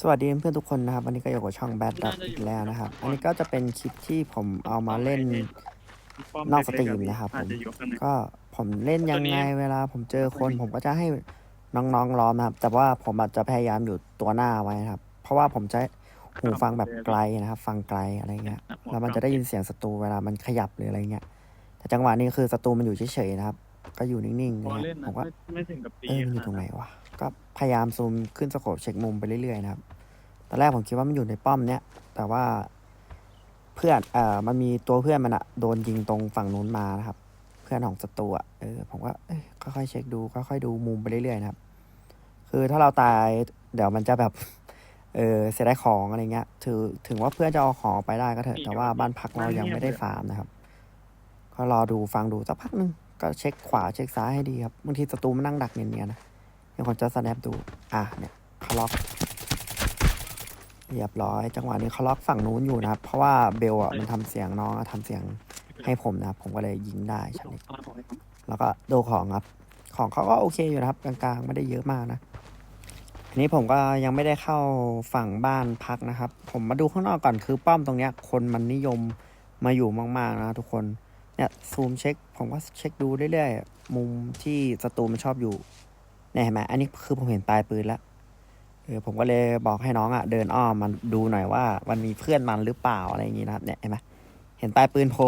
สวัสดีเพื่อนๆทุกคนนะครับ วันนี้ก็อยู่กับช่องแบดดับอีกแล้วนะครับ อันนี้ก็จะเป็นคลิปที่ผมเอามาเล่นนอกสตรีมนะครับผมก็ผมเล่นยังไงเวลาผมเจอคนผมก็จะให้น้องๆล้อมนะครับ แต่ว่าผมอาจจะพยายามอยู่ตัวหน้าไว้นะครับ เพราะว่าผมจะหูฟังแบบไกลนะครับ ฟังไกลอะไรเงี้ยแล้วมันจะได้ยินเสียงศัตรูเวลามันขยับหรืออะไรเงี้ยแต่จังหวะนี้คือศัตรูมันอยู่เฉยๆนะครับ ก็อยู่นิ่งๆพอนะเล่นผมนะก็ไม่ไม่ถึงกับตีเออมันอยู่ตรงไหนวะ ก็พยายามซูมขึ้นสโคปเช็คมุมไปเรื่อยๆนะครับ ตอนแรกผมคิดว่ามันอยู่ในป้อมเนี้ย แต่ว่าเพื่อนเอ่อมันมีตัวเพื่อนมันอะโดนยิงตรงฝั่งนู้นมานะครับ เพื่อนของศัตรูอะเออผมก็เอ้ยค่อยๆเช็คดูค่อยๆดูมุมไปเรื่อยๆนะครับ คือถ้าเราตายเดี๋ยวมันจะแบบเออเสียดายของอะไรเงี้ย ถือถึงว่าเพื่อนจะเอาของไปได้ก็เถอะแต่ว่าบ้านพักเรายังไม่ได้ฟาร์มนะครับ ก็รอดูฟังดูสักพักหนึงก็เช็คขวาเช็คซ้ายให้ดีครับบางทีศัตรูมันนั่งดักเนียนๆนะเดี๋ยวผมจะสแนปดู อะเนี่ยเขาล็อก เรียบร้อย จังหวะนี้เขาล็อกฝั่งนู้นอยู่นะครับ เพราะว่าเบลอะมันทำเสียงน้องอะทำเสียงให้ผมนะครับ ผมก็เลยยิงได้ชันนี้แล้วก็ดูของครับ ของเขาก็โอเคอยู่นะครับ กลางๆไม่ได้เยอะมากนะอันนี้ผมก็ยังไม่ได้เข้าฝั่งบ้านพักนะครับ ผมมาดูข้างนอกก่อนคือป้อมตรงเนี้ย คนมันนิยมมาอยู่มากๆนะทุกคนเนี่ยซูมเช็ค ผมก็เช็คดูเรื่อยๆมุมที่ศัตรูมันชอบอยู่ เนี่ยเห็นไหมอันนี้คือผมเห็นปลายปืนแล้วเออผมก็เลยบอกให้น้องอะ เดินอ้อมมันดูหน่อยว่า มันมีเพื่อนมันหรือเปล่าอะไรอย่างงี้นะครับ เนี่ยเห็นไหมเห็นปลายปืนโผล่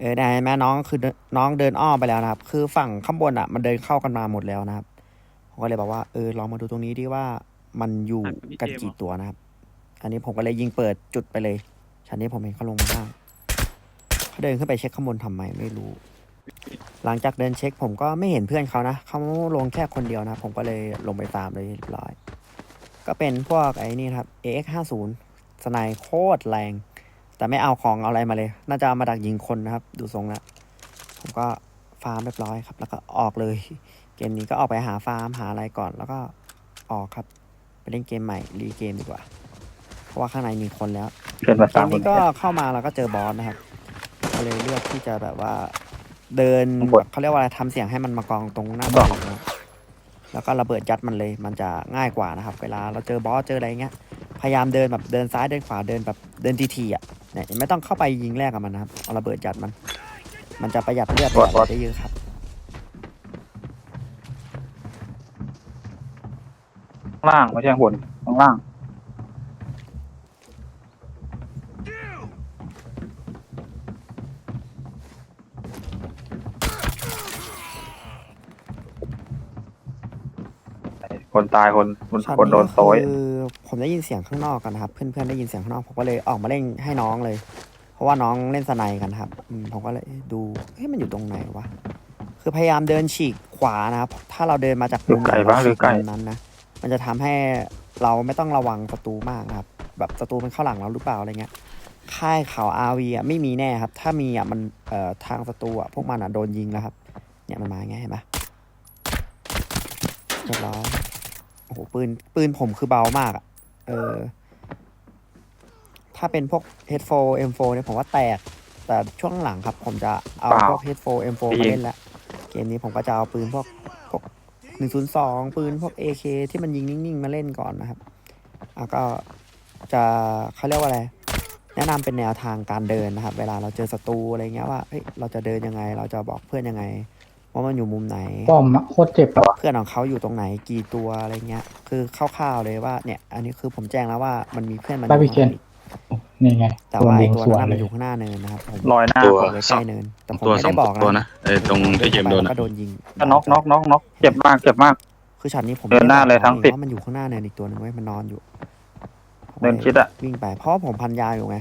เออได้เห็นไหมน้องคือเดินน้องเดินอ้อมไปแล้วนะครับ คือฝั่งข้างบนอะ มันเดินเข้ากันมาหมดแล้วนะครับผมก็เลยบอกว่าเออลองมาดูตรงนี้ดิว่ามันอยู่กันกี่ตัวนะครับ อันนี้ผมก็เลยยิงเปิดจุดไปเลยชั้นนี้ผมเห็นเขาลงมาบ้างเขาเดินขึ้นไปเช็คข้างบนทำไมไม่รู้ หลังจากเดินเช็คผมก็ไม่เห็นเพื่อนเขานะเขาลงแค่คนเดียวนะ ผมก็เลยลงไปตามเลยเรียบร้อย ก็เป็นพวกไอ้นี่ครับ AX50 สไนโคตรแรง แต่ไม่เอาของเอาอะไรมาเลย น่าจะเอามาดักยิงคนนะครับ ดูทรงแล้วผมก็ฟาร์มเรียบร้อยครับ แล้วก็ออกเลย เกมนี้ก็ออกไปหาฟาร์มหาอะไรก่อน แล้วก็ออกครับไปเล่นเกมใหม่รีเกมดีกว่า เพราะว่าข้างในมีคนแล้วเพื่อนมาเกสามมคนนี้ก็เข้ามาแล้วก็เจอบอสนะครับก็เลยเลือกที่จะแบบว่า เดินเขาเรียกว่าอะไรทำเสียงให้มันมากองตรงหน้าบ้านนะครับแล้วก็ระเบิดยัดมันเลยมันจะง่ายกว่านะครับ เวลาเราเจอบอสเจออะไรเงี้ยพยายามเดินแบบเดินซ้ายเดินขวาเดินแบบเดินทีทีๆอะเนี่ยไม่ต้องเข้าไปยิงแรกกับมันนะครับเอาระเบิดยัดมัน มันจะประหยัดเลือดประหยัดอะไรได้เยอะครับ ข้างล่างไม่ใช่ข้างบนข้างล่าง คนตายคนคนช็อตคนโดนโต้ยคือผมได้ยินเสียงข้างนอกกันนะครับ เพื่อนๆได้ยินเสียงข้างนอกผมก็เลยออกมาเล่นให้น้องเลย เพราะว่าน้องเล่นสไนกันครับอืมผมก็เลยดูเฮ้ยมันอยู่ตรงไหนวะคือพยายามเดินฉีกขวานะครับ ถ้าเราเดินมาจากหรือไก่บ้างหรือไก่มุมนั้นนะมันจะทำให้เราไม่ต้องระวังศัตรูมากนะครับ แบบศัตรูมันเข้าหลังเราหรือเปล่าอะไรเงี้ย ค่ายเขาอาวีอะไม่มีแน่ครับ ถ้ามีอะมันเอ่อทางศัตรูอะพวกมันอะโดนยิงแล้วครับ เนี่ยมันมาไงเห็นปะเรียบร้อย โอ้โหปืนปืนผมคือเบามากอะเออ ถ้าเป็นพวก H4 M4 เนี่ยผมว่าแตก แต่ช่วงหลังครับผมจะเอาพวก H4 M4 มาเล่นละเกมนี้ผมก็จะเอาปืนพวกพวก102ปืนพวก AK ที่มันยิงนิ่งๆ มาเล่นก่อนนะครับแล้วก็จะเขาเรียกว่าอะไร แนะนำเป็นแนวทางการเดินนะครับ เวลาเราเจอศัตรูอะไรเงี้ยว่าเฮ้ยเราจะเดินยังไง เราจะบอกเพื่อนยังไง ว่ามันอยู่มุมไหน ป้อมอะโคตรเจ็บอะเพื่อนของเขาอยู่ตรงไหนกี่ตัวอะไรเงี้ย คือคร่าวๆเลยว่าเนี่ย อันนี้คือผมแจ้งแล้วว่ามันมีเพื่อนมันบาร์บีเคนนี่ไงแต่โดนว่าไอ้ยิงตัวสวนนั้นเลมันยอยู่ข้างหน้าเนินนะครับผมลอยหน้าตัวผมเลยใกล้เนินแต่ผมตัวไม่สอได้งบอกตัวนะนะเออตรงที่เจมส์โดนแล้วอะ ก็โดนยิงน็อกน็อกน็อกน็อกเจ็บมากเจ็บมาก คือช็อตนี้ผมเดินหน้าเลยทั้งไม่สิได้บบอกว่ามันอยู่ข้างหน้าเนินอีกตัวหนึ่งไว้ยมันนอนอยู่เดินชิดอะวิ่งไปเพราะว่าผมพันยาอยู่ไง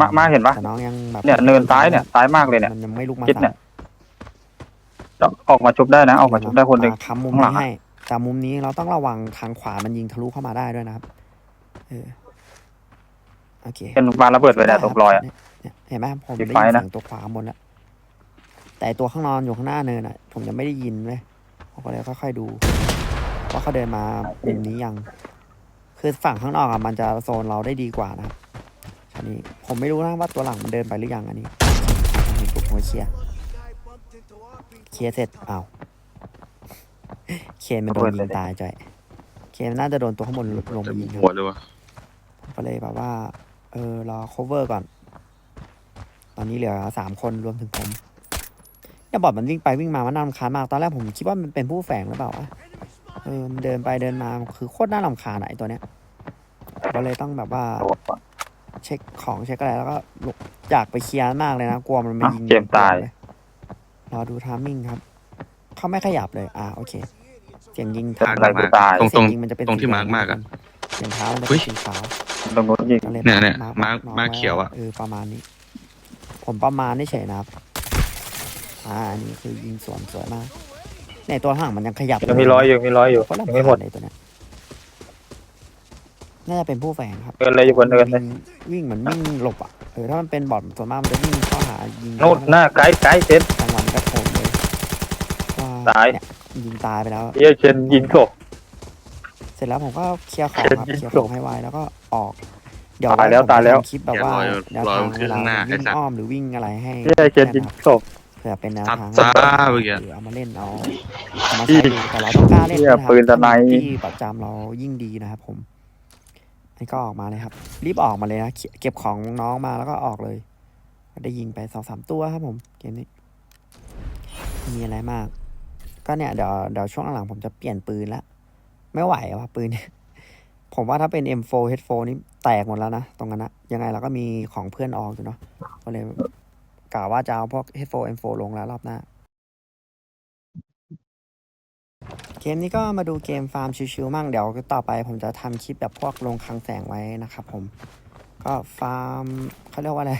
มามาเห็นปะแต่น้องยังแบบเนี่ยเนินซ้ายเนี่ยซ้ายมากเลยเนี่ย มันยังไม่ลุกมาชิดสั่เนี่ย ออกมาชุบได้นะ ออกมาชุบได้คนหนึ่งอ่าค้ำมุมข้างหลันี้งอะให้แต่มุมนี้เราต้องระวังทางขวามันยิงทะลุเข้ามาได้ด้วยนะครับ เออโอเค เป็นบานระเบิดไปเนี่ยตรงรอยอะ เนี่ยเห็นไหมผมปิได้ดยิไฟนนะเสียงตัวขวาบนแล้วแต่ไอ้ตัวข้างนอนอยู่ข้างหน้าเนินอะ ผมยังไม่ได้ยินเลยผมก็เลยค่อยๆดูว่าเขาเดินมามุมนี้ยัง คือฝั่งข้างนอกอะมันจะโซนเราได้ดีกว่านะครับอันนี้ผมไม่รู้นะว่าตัวหลังมันเดินไปหรือยังอันนี้เห็นปุ๊บผมก็เคลียร์ เคลียร์เสร็จอ้าวเคนมันโดนยิงตายจ่อยเกมน่าจะโดนตัวข้างบนลงแต่มายิงคหัรัวบเลยวะผมก็เลยแบบว่า เออรอ cover ก่อน ตอนนี้เหลือสามคนรวมถึงผมเนี่ยบอดมันวิ่งไปวิ่งมามันน่ารำคาญมาก ตอนแรกผมคิดว่ามันเป็นผู้แฝงหรือเปล่าวะเออมันเดินไปเดินมาคือโคตรน่ารำคาญอะไอตัวเนี้ยก็เลยต้องแบบว่า เช็คของเช็คอะไรแล้วก็ลุกอยากไปเคลียร์มากเลยนะกลัวมันมาอะยิงเกมตาย รอดูทามมิ่งครับ เขาไม่ขยับเลย อ่าโอเค เสียงยิงทำอะไรกูตาย ตรงเสีตรยงงยิงมันจะเป็นตรงที่สีแดมาร์กมากอะเสียงเท้ามันจะเฮ้เป็นยสีขาวตรงนู้นยิงก็เลยเนี่ยเนี่ยร์คมาร์คน้องมาร์คไเขียวอะเออประมาณนี้ ผมประมาณนี่เฉยนะครับอ่าอันนี้คือยิงสวนสวยมากในตัวข้างหลังมันยังขยับยังมีร้อยอยู่มีร้อยอยู่เพราะเรายังไม่หมดในตัวเนี้ยน่าจะเป็นผู้แฝงครับเดินเลยอยู่บนเนินเลยวิ่งเหมือนวิ่งหลบอะเออถ้ามันเป็นบอทส่วนมากมันจะวิ่งเข้าหายิงนู่นหน้าไกด์ไกด์เซนจังหวะมันกระโถมเลยว่า ตาย เนี่ยยิงตายไปแล้ว เฮียเชนยิงศพ เสร็จแล้วผมก็เคลียร์ของครับเจ็ดเคลียร์จขบองให้ไวแล้วก็ออก เดี๋ยวตายแล้วผมจะตายแล้ว ทำคลิปแบบว่าเดี๋แนยววรอทางรอเวลาข้างหน้าวิ่งไอ้สัตว์ อ้อมหรือวิ่งอะไรให้เฮียเชนยิงศพ เผื่อเป็นแนวซัดทางซ่าเมื่อกี้ หรือเอามาเล่นเอาเอามาใช้ดูแต่เราต้องกล้าเล่นเหี้ยนะครับปืนสไนป์ ที่ประจำเรายิ่งดีนะครับผมอันนี้ก็ออกมาเลยครับ รีบออกมาเลยนะเก็บเก็บของน้องมาแล้วก็ออกเลย ได้ยิงไปสองสามตัวครับผมเกมนี้ไม่มีอะไรมาก ก็เนี่ยเดี๋ยวเดี๋ยวช่วงหลังผมจะเปลี่ยนปืนละไม่ไหวว่ะปืนเนี่ยผมว่าถ้าเป็น M4 H4 นี่แตกหมดแล้วนะ ตรงนั้นนะยังไงเราก็มีของเพื่อนออกอยู่เนาะก็เลยกล่าวว่าจะเอาพวก H4 M4 ลงแล้วรอบหน้า เกมนี้ก็มาดูเกมฟาร์มชิวๆมั่งเดี๋ยวต่อไปผมจะทำคลิปแบบพวกลงคังแสงไว้นะครับผมก็ฟาร์มเขาเรียกว่าอะไร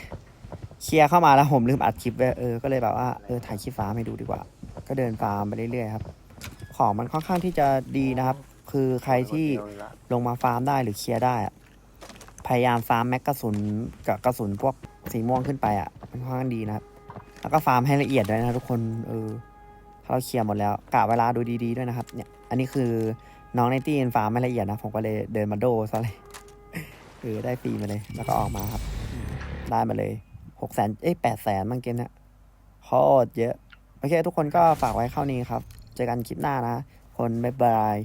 เคลียร์เข้ามาแล้วผมลืมอัดคลิปไว้เออก็เลยแบบว่าเออถ่ายคลิปฟาร์มให้ดูดีกว่า ก็เดินฟาร์มไปเรื่อยๆครับ ของมันค่อนข้างที่จะดีนะครับ คือใครที่ลงมาฟาร์มได้หรือเคลียร์ได้อะพยายามฟาร์มแม็กกระสุนกับกระสุนพวกสีม่วงขึ้นไปอะมันค่อนข้างดีนะครับ แล้วก็ฟาร์มให้ละเอียดด้วยนะทุกคนเออถ้าเราเคลียร์หมดแล้วกะเวลาดูดีๆด้วยนะครับ เนี่ย อันนี้คือน้องในตี้ฟาร์มไม่ละเอียดนะ ผมก็เลยเดินมาโดซะเลยเออได้ฟรีมาเลย แล้วก็ออกมาครับ ได้มาเลยหกแสนเอ้ยแปดแสนบางเกมเนี่ยโคตรเยอะ โอเค ทุกคนก็ฝากไว้เข้านี้ครับ เจอกันคลิปหน้านะ คนบ๊ายบาย